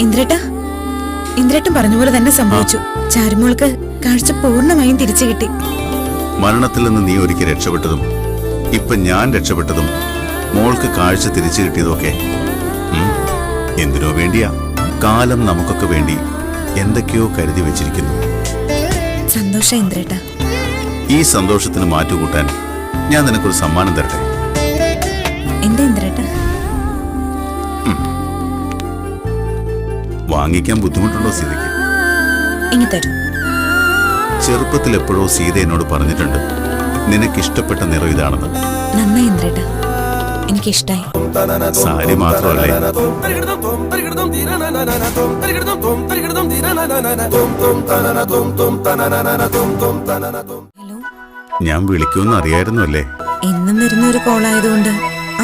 ഇന്ദ്രേട്ട ഇന്ദ്രേട്ടൻ പറഞ്ഞപോലെ തന്നെ സംഭവിച്ചു. ചാരുമോൾക്ക് കാഴ്ച പൂർണമായും തിരിച്ചു കിട്ടി. മരണത്തിൽ നിന്ന് നീ ഒരിക്കൽ രക്ഷപ്പെട്ടതും ഇപ്പൊ ഞാൻ രക്ഷപ്പെട്ടതും മോൾക്ക് കാഴ്ച തിരിച്ചു കിട്ടിയതൊക്കെ എന്തിനോ വേണ്ടിയാ? കാലം നമുക്കൊക്കെ വേണ്ടി എന്തൊക്കെയോ കരുതി വെച്ചിരിക്കുന്നു. സന്തോഷം ഇന്ദ്രേട്ട. ഈ സന്തോഷത്തിന് മാറ്റുകൂട്ടാൻ ഞാൻ നിനക്കൊരു സമ്മാനം തരട്ടെ? എന്താ ഇന്ദ്രേട്ട? വാങ്ങിക്കാൻ ബുദ്ധിമുട്ടുണ്ടോ സീതയ്ക്ക്? ഇനി തരൂ. ചെറുപ്പത്തിൽ എപ്പോഴോ സീത എന്നോട് പറഞ്ഞിട്ടുണ്ട് നിനക്കിഷ്ടപ്പെട്ട നിറം ഇതാണെന്ന്. നന്നായി ഇന്ദ്രേട്ട എനിക്കിഷ്ടായി. സാരി മാത്രമല്ലേ? ഹലോ? ഞാൻ വിളിക്കുമെന്ന് അറിയായിരുന്നു അല്ലേ എന്നും വരുന്ന ഒരു കോളായതുകൊണ്ട്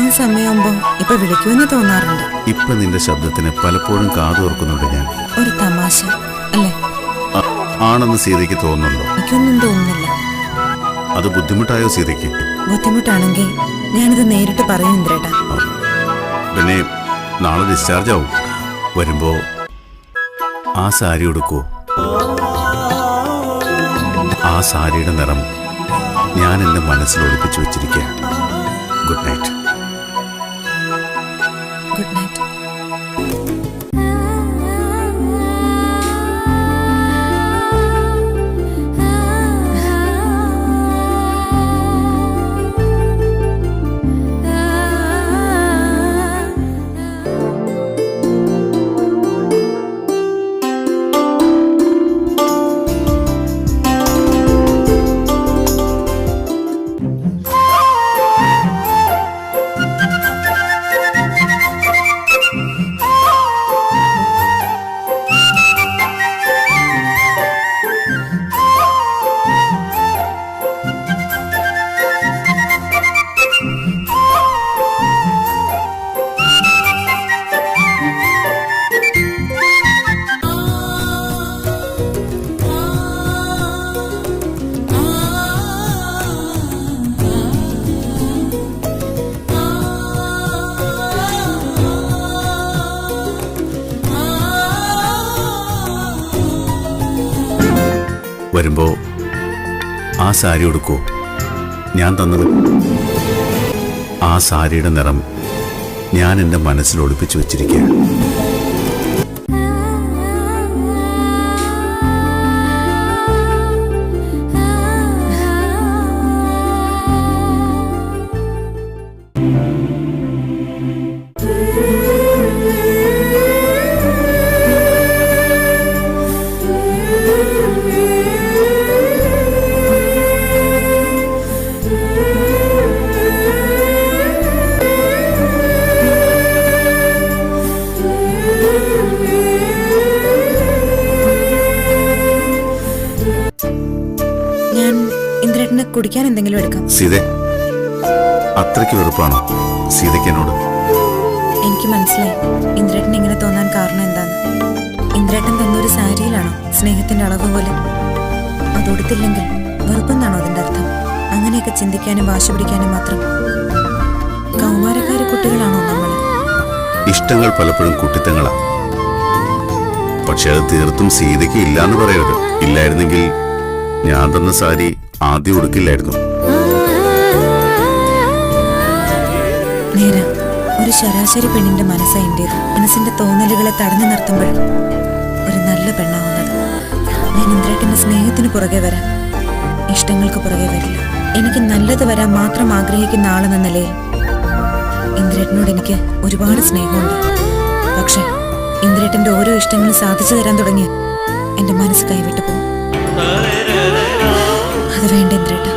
ആ സമയമാകുമ്പോ ഇപ്പൊ വിളിക്കുമെന്ന് തോന്നാറുണ്ട്. ഇപ്പൊ നിന്റെ ശബ്ദത്തിന് പലപ്പോഴും കാതോർക്കുന്നുണ്ട് ഞാൻ. ഒരു തമാശ അല്ലേ? ആണെന്ന് സീതയ്ക്ക് തോന്നുന്നുണ്ടോ? എനിക്കൊന്നും തോന്നുന്നില്ല. അത് ബുദ്ധിമുട്ടായോ സീതയ്ക്ക്? ബുദ്ധിമുട്ടാണെങ്കിൽ ഞാനിത് നേരിട്ട് പറയും ഇന്ദ്രേട്ടാ. പിന്നെ നാളെ ഡിസ്ചാർജ് ആവും. വരുമ്പോ ആ സാരി ഉടുക്കൂ ആ സാരിയുടെ നിറം ഞാൻ എന്റെ മനസ്സിൽ ഒളിപ്പിച്ചു വെച്ചിരിക്കുക ഗുഡ് നൈറ്റ്. ഗുഡ് നൈറ്റ് വരുമ്പോ ആ സാരി ഉടുക്കൂ. ഞാൻ തന്നത് ആ സാരിയുടെ നിറം ഞാൻ എന്റെ മനസ്സിൽ ഒളിപ്പിച്ചു വെച്ചിരിക്കുക കുടിക്കാൻ എന്തെങ്കിലും എടുക്കാം. സീതെ അത്രയ്ക്ക് വെറുപ്പാണോ? സീതയ്ക്ക് എന്നോട്. എനിക്ക് മനസ്സിലായി. ഇന്ദ്രേട്ടൻ ഇങ്ങനെ തോന്നാൻ കാരണം എന്താണ് ഇന്ദ്രേട്ടൻ തന്നൊരു സാരിയിലാണോ? സ്നേഹത്തിന്റെ അളവ് പോലെ. അതൊടുത്തില്ലെങ്കിൽ വെറുപ്പെന്നാണോ അതിന്റെ അർത്ഥം? അങ്ങനെയൊക്കെ ചിന്തിക്കാനും വാശി പിടിക്കാനും മാത്രം. കൗമാരക്കാരി കുട്ടികളാണോ നമ്മൾ? ഇഷ്ടങ്ങൾ പലപ്പോഴും കുട്ടിത്തങ്ങളാ. പക്ഷെ അത് തീർത്തും സീതയ്ക്ക് ഇല്ലാന്ന് പറയരുത്. ഇല്ലായിരുന്നെങ്കിൽ ഞാൻ തന്ന സാരി ആദ്യം ഉടുക്കില്ലായിരുന്നു. ഒരു ശരാശരി പെണ്ണിന്റെ മനസ്സാ മനസ്സിന്റെ തോന്നലുകളെ തടഞ്ഞു നിർത്തുമ്പോൾ ഒരു നല്ല പെണ്ണാവുന്നത്. ഞാൻ ഇന്ദ്രേട്ടന്റെ സ്നേഹത്തിന് പുറകെ വരാം. ഇഷ്ടങ്ങൾക്ക് പുറകെ വരില്ല. എനിക്ക് നല്ലത് വരാൻ മാത്രം ആഗ്രഹിക്കുന്ന ആളെന്ന നിലയിൽ ഇന്ദ്രേട്ടനോട് എനിക്ക് ഒരുപാട് സ്നേഹമുണ്ട്. പക്ഷെ ഇന്ദ്രേട്ടന്റെ ഓരോ ഇഷ്ടങ്ങളും സാധിച്ചു തരാൻ തുടങ്ങി എന്റെ മനസ്സ് കൈവിട്ടു പോകും. വേണ്ടേന്ദ്രേട്ടാ